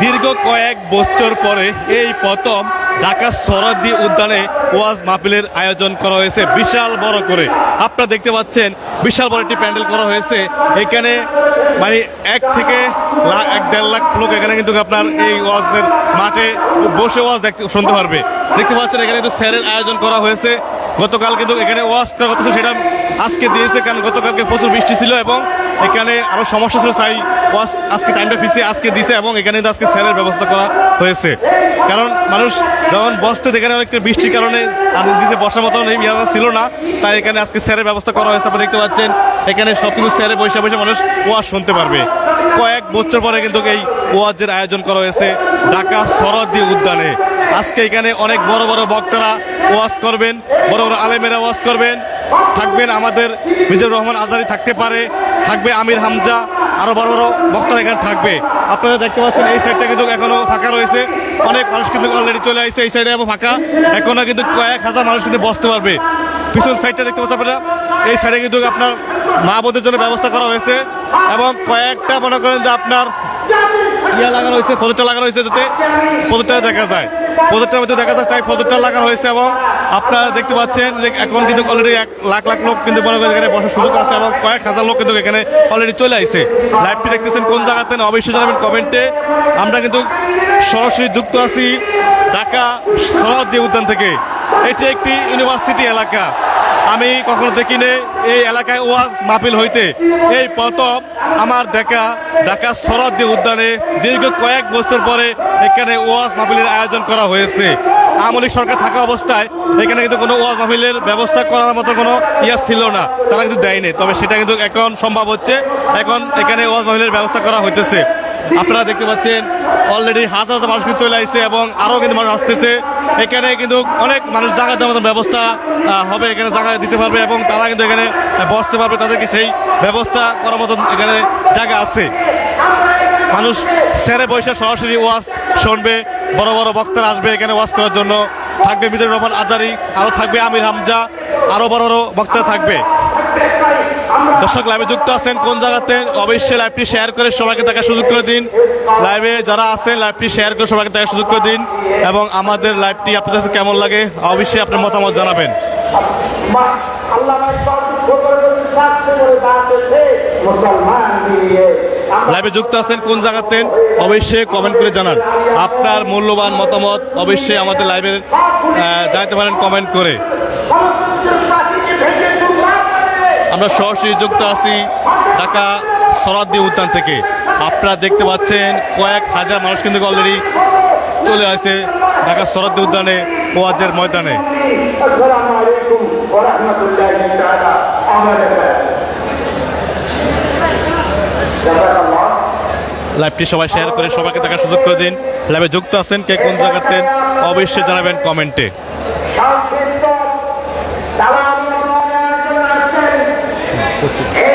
দীর্ঘ কয়েক বছর পরে এই প্রথম ঢাকা সরদি উদ্যানে ওয়াজ মাহফিলের আয়োজন করা হয়েছে বিশাল বড় করে। আপনারা দেখতে পাচ্ছেন, বিশাল বড় একটি প্যান্ডেল করা হয়েছে। এখানে মানে এক থেকে এক দেড় লাখ লোক এখানে কিন্তু আপনার এই ওয়াজের মাঠে বসে ওয়াজ দেখতে, শুনতে পারবে। দেখতে পাচ্ছেন, এখানে কিন্তু স্যারের আয়োজন করা হয়েছে। গতকাল কিন্তু এখানে ওয়াজ করা কথা সেটা আজকে দিয়েছে, কারণ গতকালকে প্রচুর বৃষ্টি ছিল এবং এখানে আরও সমস্যা ছিল, তাই আজকে টাইমটা পিছিয়ে আজকে দিছে এবং এখানে কিন্তু আজকে স্যারের ব্যবস্থা করা হয়েছে। কারণ মানুষ যখন বসতে এখানে অনেকটা বৃষ্টির কারণে দিছে বসার মতন এই ছিল না, তাই এখানে আজকে স্যারের ব্যবস্থা করা হয়েছে, আপনি দেখতে পাচ্ছেন। এখানে সব কিছু স্যারে বসে বসে মানুষ ওয়াজ শুনতে পারবে। কয়েক বছর পরে কিন্তু এই ওয়াজের আয়োজন করা হয়েছে, ঢাকা সরদি উদ্যানে। আজকে এখানে অনেক বড় বড় বক্তারা ওয়াজ করবেন, বড় বড় আলেমেরা ওয়াজ করবেন। থাকবেন আমাদের মিজানুর রহমান আজারি থাকতে পারে থাকবে আমির হামজা, আরও বড় বড় বক্তারা এখানে থাকবে। আপনারা দেখতে পাচ্ছেন এই সাইডটা কিন্তু এখনও ফাঁকা রয়েছে। অনেক মানুষ কিন্তু অলরেডি চলে আসছে এই সাইডে ফাঁকা। এখনও কিন্তু কয়েক হাজার মানুষ কিন্তু বসতে পারবে। পিছন সাইডটা দেখতে পাচ্ছেন আপনারা? এই সাইডে কিন্তু আপনার মা বোধের জন্য ব্যবস্থা করা হয়েছে এবং কয়েকটা মনে করেন যে আপনার ইয়া লাগানো হয়েছে প্রজেক্টর লাগানো হয়েছে যাতে প্রজেক্টর দেখা যায়। প্রজেক্টর মধ্যে দেখা যায় তাই প্রজেক্টর লাগানো হয়েছে এবং আপনারা দেখতে পাচ্ছেন যে এখন কিন্তু অলরেডি এক লাখ লাখ লোক কিন্তু করেন এখানে বসার সুযোগ আছে এবং কয়েক হাজার লোক কিন্তু এখানে অলরেডি চলে আসছে লাইভটি দেখতেছেন কোন জায়গাতে অবশ্যই জানাবেন কমেন্টে। আমরা কিন্তু সরাসরি যুক্ত আছি ঢাকা সরহদি উদ্যান থেকে। এটি একটি ইউনিভার্সিটি এলাকা। আমি কখনো দেখি দেখিনি এই এলাকায় ওয়াজ মাহফিল হইতে। এই প্রথম আমার দেখা ঢাকা সরহদি উদ্যানে দীর্ঘ কয়েক বছর পরে এখানে ওয়াজ মাহফিলের আয়োজন করা হয়েছে। আমলিক সরকার থাকা অবস্থায় এখানে কিন্তু কোনো ওয়াজ মাহফিলের ব্যবস্থা করার মতো কোনো ইয়া ছিল না। তারা কিন্তু দেয়নি। তবে সেটা কিন্তু এখন সম্ভব হচ্ছে। এখন এখানে ওয়াজ মাহফিলের ব্যবস্থা করা হইতেছে। আপনারা দেখতে পাচ্ছেন অলরেডি হাজার হাজার মানুষ কিন্তু চলে আসছে এবং আরও কিন্তু মানুষ আসতেছে। এখানে কিন্তু অনেক মানুষ জায়গা দেওয়ার মতো ব্যবস্থা হবে, এখানে জায়গা দিতে পারবে এবং তারা কিন্তু এখানে বসতে পারবে, তাদেরকে সেই ব্যবস্থা করার মতন এখানে জায়গা আছে। মানুষ সেরে বসে সরাসরি ওয়াজ শুনবে, বড় বড় বক্তারা আসবে এখানে ওয়াজ করার জন্য। থাকবে মিজানুর রহমান আজারি আরও থাকবে আমির হামজা আরও বড় বড় বক্তা থাকবে। দর্শক লাইভে যুক্ত আছেন কোন জায়গাতে? অবশ্যই লাইভটি শেয়ার করে সবাইকে দেখার সুযোগ করে দিন। লাইভে যারা আছেন লাইভটি শেয়ার করে সবাইকে দেখার সুযোগ করে দিন এবং আমাদের লাইভটি আপনাদের কাছে কেমন লাগে অবশ্যই আপনার মতামত জানাবেন। লাইভে যুক্ত আছেন কোন জায়গাতে? অবশ্যই কমেন্ট করে জানান। আপনার মূল্যবান মতামত অবশ্যই আমাদের লাইভে জানাতে পারেন কমেন্ট করে। আমরা সরাসরি যুক্ত আছি ঢাকা সরাদ্দি উদ্যান থেকে। আপনারা দেখতে পাচ্ছেন কয়েক হাজার মানুষ কিন্তু অলরেডি চলে আসে ঢাকা সরাদ্দি উদ্যানে ওয়াজের ময়দানে। লাইভটি সবাই শেয়ার করে সবাইকে দেখার সুযোগ করে দিন। লাইভে যুক্ত আছেন, কে কোন জায়গাতে অবশ্যই জানাবেন কমেন্টে। Gostei.